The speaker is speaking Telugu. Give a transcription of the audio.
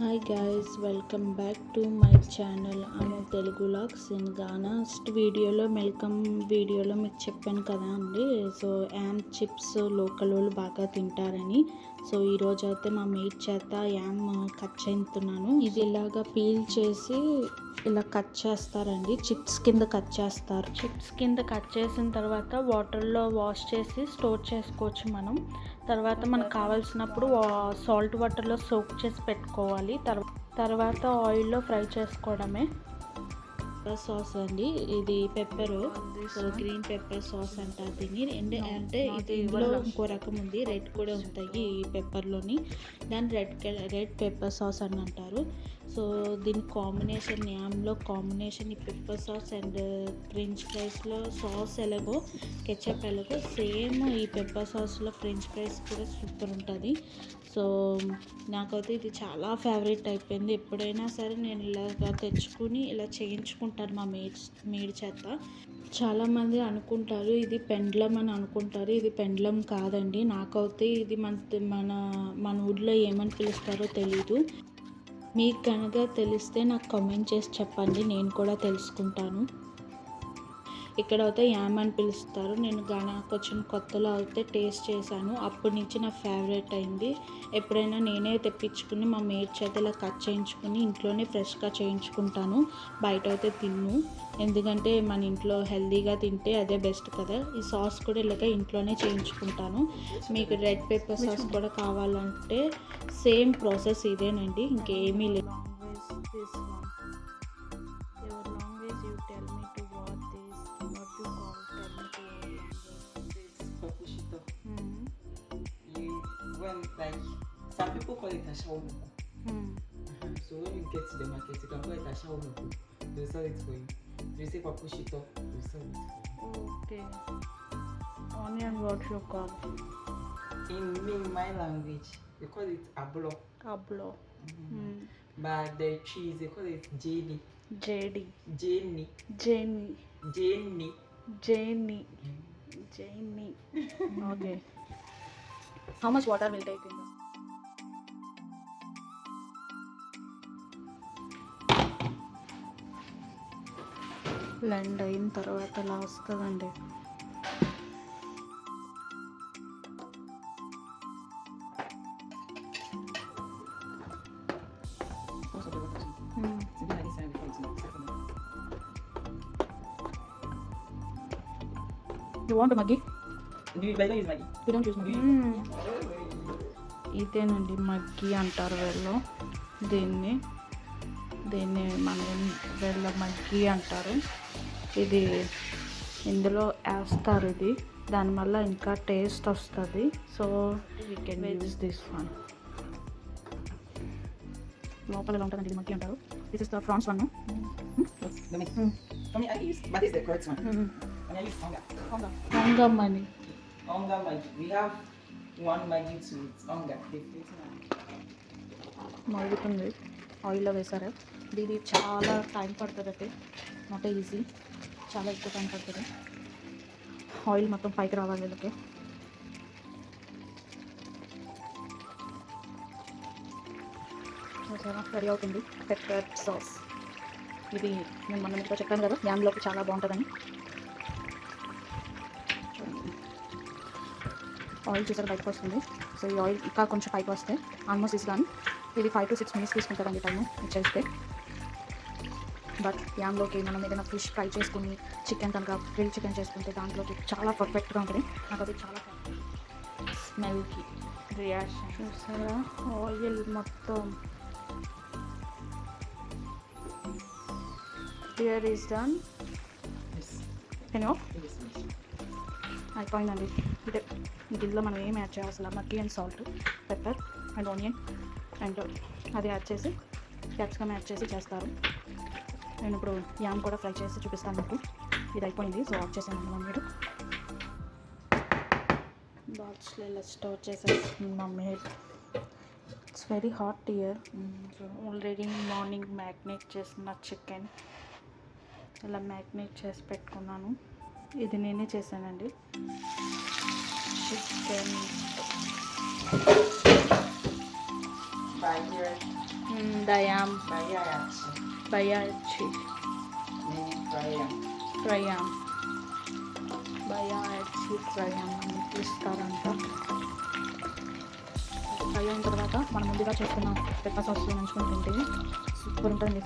Hi guys welcome back to my channel Anu Telugu lakhs in గానా ఫస్ట్ వీడియోలో వెల్కమ్ వీడియోలో మీకు చెప్పాను కదా అండి. సో యామ్ చిప్స్ లోకల్ వాళ్ళు బాగా తింటారని. సో ఈరోజు అయితే మా మేట్ చేత యామ్ కట్ చేస్తున్నాను ఇది ఇలాగా పీల్ చేసి ఇలా కట్ చేస్తారండి. చిప్స్ కింద కట్ చేస్తారు. చిప్స్ కింద కట్ చేసిన తర్వాత వాటర్లో వాష్ చేసి స్టోర్ చేసుకోవచ్చు మనం. తర్వాత మనకు కావాల్సినప్పుడు సాల్ట్ వాటర్లో సోక్ చేసి పెట్టుకోవాలి. తర్వాత తర్వాత ఆయిల్లో ఫ్రై చేసుకోవడమే. పెప్పర్ సాస్ అండి. ఇది pepper so green pepper sauce అంటారు దీన్ని. అండ్ అంటే ఇది ఇందులో ఇంకో రకం ఉంది. రెడ్ కూడా ఉంటాయి ఈ పెప్పర్లోని దాన్ని రెడ్ రెడ్ పెప్పర్ సాస్ అని అంటారు. సో దీని కాంబినేషన్ యామ్లో కాంబినేషన్ ఈ పెప్పర్ సాస్ అండ్ ఫ్రెంచ్ ఫ్రైస్లో సాస్ ఎలాగో కెచప్ ఎలాగో సేమ్ ఈ పెప్పర్ సాస్లో ఫ్రెంచ్ ఫ్రైస్ కూడా సూపర్ ఉంటుంది. సో నాకైతే ఇది చాలా ఫేవరెట్ అయిపోయింది. ఎప్పుడైనా సరే నేను ఇలాగా తెచ్చుకుని ఇలా చేయించుకుంటాను అంటారు మా మేడ్ మేడ్ చేత. చాలామంది అనుకుంటారు ఇది పెండ్లం అని అనుకుంటారు. ఇది పెండ్లం కాదండి. నాకైతే ఇది మన మన మన ఊళ్ళో ఏమని పిలుస్తారో తెలీదు. మీకు కనుక తెలిస్తే నాకు కామెంట్ చేసి చెప్పండి. నేను కూడా తెలుసుకుంటాను. ఇక్కడ అయితే యామ్ అని పిలుస్తారు నేను గానాకు వచ్చిన కొత్తలో అయితే టేస్ట్ చేశాను. అప్పటి నుంచి నా ఫేవరెట్ అయింది. ఎప్పుడైనా నేనే తెప్పించుకుని మా మేడ్ చేత ఇలా కట్ చేయించుకుని ఇంట్లోనే ఫ్రెష్గా చేయించుకుంటాను. బయట అయితే తిన్ను. ఎందుకంటే మన ఇంట్లో హెల్తీగా తింటే అదే బెస్ట్ కదా. ఈ సాస్ కూడా ఇలాగ ఇంట్లోనే చేయించుకుంటాను. మీకు రెడ్ పెప్పర్ సాస్ కూడా కావాలంటే సేమ్ ప్రాసెస్ ఇదేనండి. ఇంకేమీ లేదు. When like some people call it ashawomuku. Hmm. So when you get to the market, you can call it ashawomuku. They'll sell it for you. If you say papushito, they'll sell it for Okay. Onion, what you call? you. In me, my language, they call it ablo. Ablo. Hmm. But the cheese, they call it jeni. JD. Jeni. Jenny. Jeni. Jenny. Jenny. okay. How much water will take in this? Blend అయిన తర్వాత అలా వస్తుందండి Also the water ఇదేనండి మగ్గి అంటారు వీళ్ళు. దీన్ని దీన్ని మన వీళ్ళ మగ్గి అంటారు. ఇది ఇందులో వేస్తారు ఇది. దానివల్ల ఇంకా టేస్ట్ వస్తుంది. So we can use this one లోపల ఉంటుందండి ఇది మగ్గి అంటారు. This is the France one Let Hunger Mm. Maggi. We have one Maggi to it. Hunger. మరుగుతుంది ఆయిల్లో వేసారు ఇది చాలా టైం పడుతుందండి నాట్ ఈజీ చాలా ఎక్కువ టైం పడుతుంది ఆయిల్ మొత్తం పైకి రావాలి వీళ్ళకి రెడీ అవుతుంది పెప్పర్ సాస్ ఇది నేను మొన్న మీతో చెప్పాను కదా యామ్లోకి చాలా బాగుంటుందని ఆయిల్ చూసారు బయటకు వస్తుంది. సో ఈ ఆయిల్ ఇంకా కొంచెం పైకి వస్తే ఆల్మోస్ట్ ఇస్ డన్. ఇది ఫైవ్ టు సిక్స్ మినిట్స్ తీసుకుంటారండి టైము ఇది చేస్తే బట్ యామ్లోకి మనం ఏదైనా ఫిష్ ఫ్రై చేసుకుని చికెన్ కనుక గ్రిల్ చికెన్ చేసుకుంటే దాంట్లోకి చాలా పర్ఫెక్ట్గా ఉంటుంది. నాకు అది చాలా స్మెల్కి రియాక్షన్. చూసారా? ఆయిల్ మొత్తం. Here is done yes. అయిపోయిందండి. ఇదే దీనిలో మనం ఏం యాడ్ చేయాల్సిన మక్కీ and salt pepper and onion and అది యాడ్ చేసి క్యాప్సికమ్ యాడ్ చేసి చేస్తారు. నేను ఇప్పుడు యామ్ కూడా ఫ్రై చేసి చూపిస్తాను మీకు. ఇది అయిపోయింది. సో ఆఫ్ చేసాను మమ్మీ బాక్స్లో ఇలా స్టోర్ చేసేస్తుంది mummy. It's very hot year so already morning marinate చేసిన చికెన్ ఇలా మ్యాగ్నేట్ చేసి పెట్టుకున్నాను. ఇది నేనే చేశానండి. Chicken Bayachi. బయాచి. ప్రయామ్ బయాచి ప్రయామ్ అని పిలుస్తారంట. ఫ్రై అయిన తర్వాత మనం ముందుగా చేసుకున్న పెప్పర్ సాస్లో నంచుకొని తింటే సూపర్ ఉంటుంది